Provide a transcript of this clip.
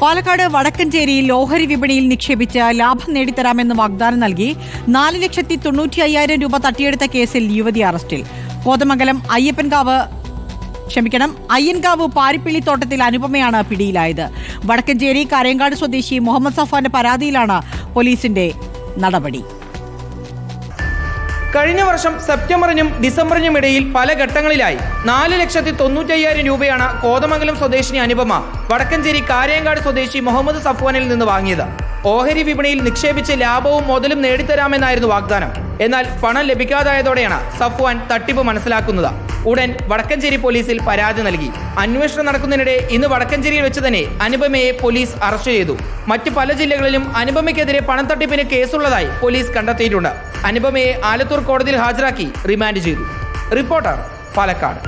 പാലക്കാട് വടക്കഞ്ചേരിയിൽ ഓഹരി വിപണിയിൽ നിക്ഷേപിച്ച് ലാഭം നേടിത്തരാമെന്ന് വാഗ്ദാനം നൽകി നാല് ലക്ഷത്തി തൊണ്ണൂറ്റി അയ്യായിരം രൂപ തട്ടിയെടുത്ത കേസിൽ യുവതി അറസ്റ്റിൽ. കോതമംഗലം അയ്യപ്പൻകാവ് ക്ഷമിക്കണം അയ്യൻകാവ് പാരിപ്പിള്ളി തോട്ടത്തിൽ അനുപമയാണ് പിടിയിലായത്. വടക്കഞ്ചേരി കരയങ്കാട് സ്വദേശി മുഹമ്മദ് സഫാന്റെ പരാതിയിലാണ് പോലീസിന്റെ നടപടി. കഴിഞ്ഞ വർഷം സെപ്റ്റംബറിനും ഡിസംബറിനും ഇടയിൽ പല ഘട്ടങ്ങളിലായി നാല് ലക്ഷത്തി തൊണ്ണൂറ്റയ്യായിരം രൂപയാണ് കോതമംഗലം സ്വദേശിനി അനുപമ വടക്കഞ്ചേരി കാരയങ്കാട് സ്വദേശി മുഹമ്മദ് സഫ്വാനിൽ നിന്ന് വാങ്ങിയത്. ഓഹരി വിപണിയിൽ നിക്ഷേപിച്ച് ലാഭവും മുതലും നേടിത്തരാമെന്നായിരുന്നു വാഗ്ദാനം. എന്നാൽ പണം ലഭിക്കാതായതോടെയാണ് സഫ്വാൻ തട്ടിപ്പ് മനസ്സിലാക്കുന്നത്. ഉടൻ വടക്കഞ്ചേരി പോലീസിൽ പരാതി നൽകി. അന്വേഷണം നടക്കുന്നതിനിടെ ഇന്ന് വടക്കഞ്ചേരിയിൽ വെച്ച് തന്നെ അനുപമയെ പോലീസ് അറസ്റ്റ് ചെയ്തു. മറ്റ് പല ജില്ലകളിലും അനുപമയ്ക്കെതിരെ പണം തട്ടിപ്പിന് കേസുള്ളതായി പോലീസ് കണ്ടെത്തിയിട്ടുണ്ട്. അനുപമയെ ആലത്തൂർ കോടതിയിൽ ഹാജരാക്കി റിമാൻഡ് ചെയ്തു. റിപ്പോർട്ടർ പാലക്കാട്.